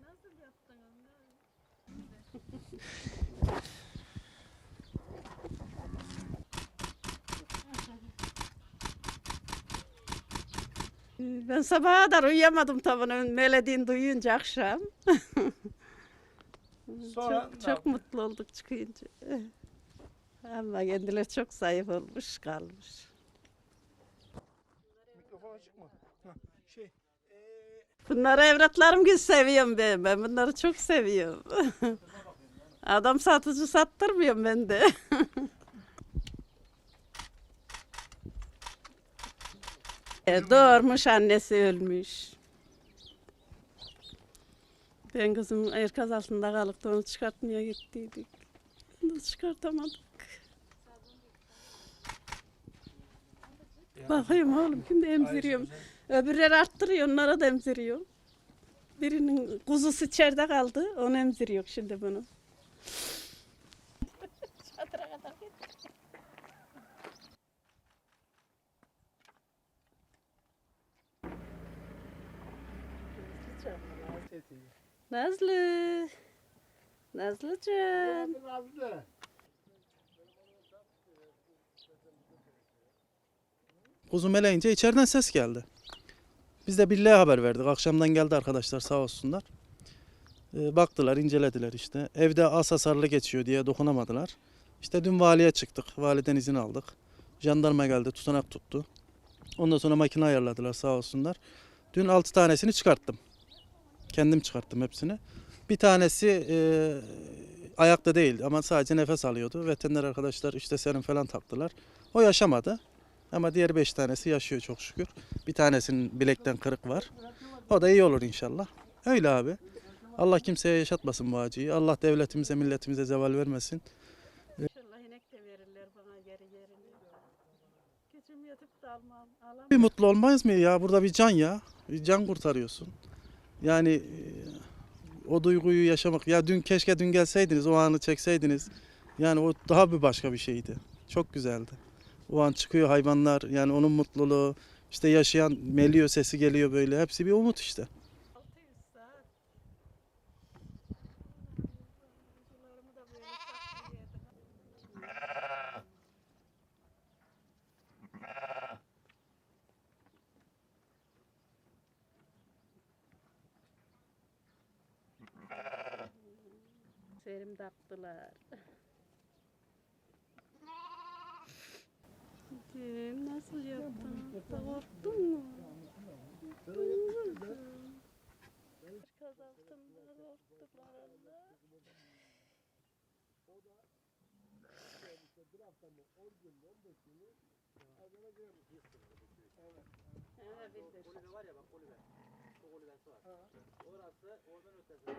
Nasıl yaptın onu? Ben sabaha kadar uyuyamadım tabii melediğini duyunca akşam. Sonra çok, çok mutlu olduk çıkınca. Ama kendileri çok zayıf olmuş kalmış. Mikrofon açık mı? Şey, eee, Bunları evlatlarım gibi seviyorum ben. Ben bunları çok seviyorum. Adam satıcı sattırmıyorum ben de. E, Doğurmuş annesi ölmüş. Ben kızım enkaz altında kalıp onu çıkartmaya gittiydik. Onu çıkartamadık. Bakayım oğlum şimdi emziriyorum. Öbürleri arttırıyor onlara da emziriyor. Birinin kuzusu içeride kaldı onu emziriyor şimdi bunu. Nazlı. Nazlıcığım. Kuzu meleyince içeriden ses geldi. Biz de birliğe haber verdik. Akşamdan geldi arkadaşlar sağ olsunlar. Ee, baktılar, incelediler işte. Evde az hasarlı geçiyor diye dokunamadılar. İşte dün valiye çıktık. Validen izin aldık. Jandarma geldi, tutanak tuttu. Ondan sonra makine ayarladılar sağ olsunlar. Dün 6 tanesini çıkarttım. Kendim çıkarttım hepsini. Bir tanesi e, ayakta değil ama sadece nefes alıyordu. Veteriner arkadaşlar işte serum falan taktılar. O yaşamadı. Ama diğer beş tanesi yaşıyor çok şükür. Bir tanesinin bilekten kırık var. O da iyi olur inşallah. Öyle abi. Allah kimseye yaşatmasın bu acıyı. Allah devletimize, milletimize zeval vermesin. İnşallah inek de verirler bana. Gücüm yetip de almam. Alamam. Bir mutlu olmayız mı ya? Burada bir can ya. Bir can kurtarıyorsun. Yani e, o duyguyu yaşamak. Ya dün keşke dün gelseydiniz, o anı çekseydiniz. Yani o daha bir başka bir şeydi. Çok güzeldi. O an çıkıyor hayvanlar. Yani onun mutluluğu. işte yaşayan meliyor sesi geliyor böyle. Hepsi bir umut işte. 600 saat. Kuzularımı da böyle saklıyordum. Serim taktılar. Dün nasıl yaptın? Korktun mu? Kaz altında korktular Allah. Evet. Kulübe var ya bak kulübe. Şu kulübesi var. Orası oradan ötesi.